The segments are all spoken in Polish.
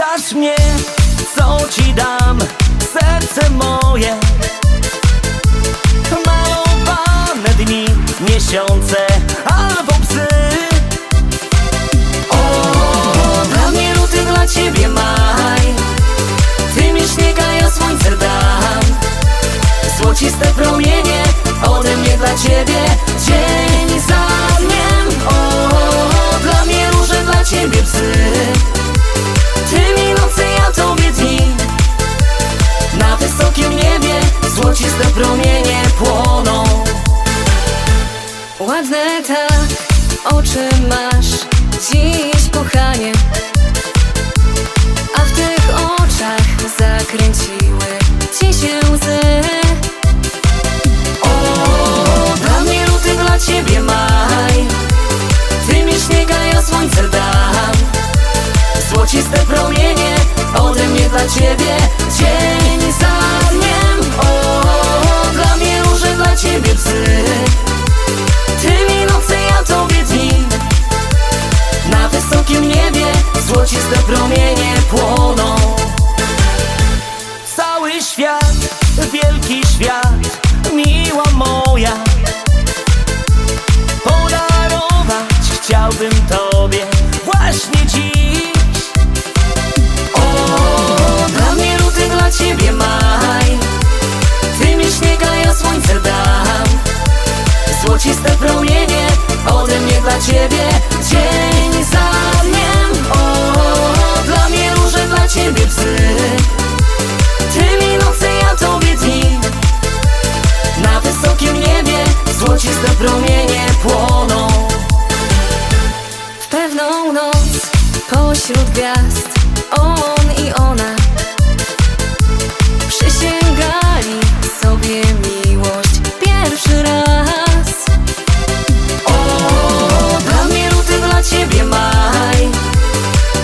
pytasz mnie, co ci dam, serce moje. Malowane dni, miesiące albo psy. O, dla mnie luty, dla ciebie maj Ty mi śniega, ja słońce dam. Złociste promienie ode mnie dla ciebie Ładne tak oczy masz dziś, kochanie? A w tych oczach zakręciły ci się łzy. O, dla mnie luty, dla ciebie maj. Ty mi śniega, ja słońce dam. Złociste promienie ode mnie dla ciebie. Dzień za promienie płoną. Cały świat, wielki świat, miła moja. Podarować chciałbym tobie właśnie dziś. O, dla mnie luty, dla ciebie maj. Ty mi śniega, ja słońce dam. Złociste promienie ode mnie dla ciebie Dzień ciebie psy Ty mi nocy, ja tobie dni Na wysokim niebie złociste promienie płoną. W pewną noc pośród gwiazd On i ona przysięgali sobie miłość pierwszy raz. O, dla mnie ruty, dla ciebie maj.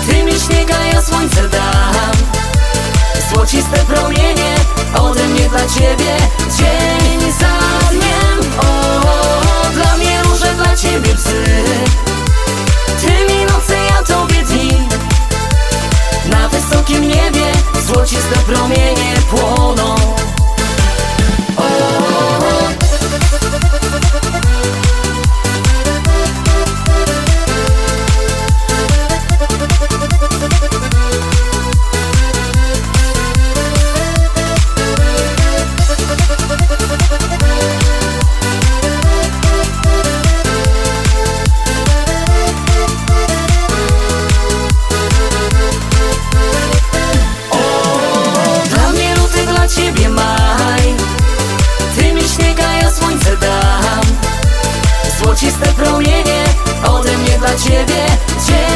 Ty mi śniega, ja słońce daj. Złociste promienie Ode mnie dla ciebie Dzień za dniem. O, o, o, dla mnie róże, dla ciebie psy. Ty mi nocy, ja tobie dni. Na wysokim niebie Złociste promienie Ścisnę promienie ode mnie dla ciebie, ciebie.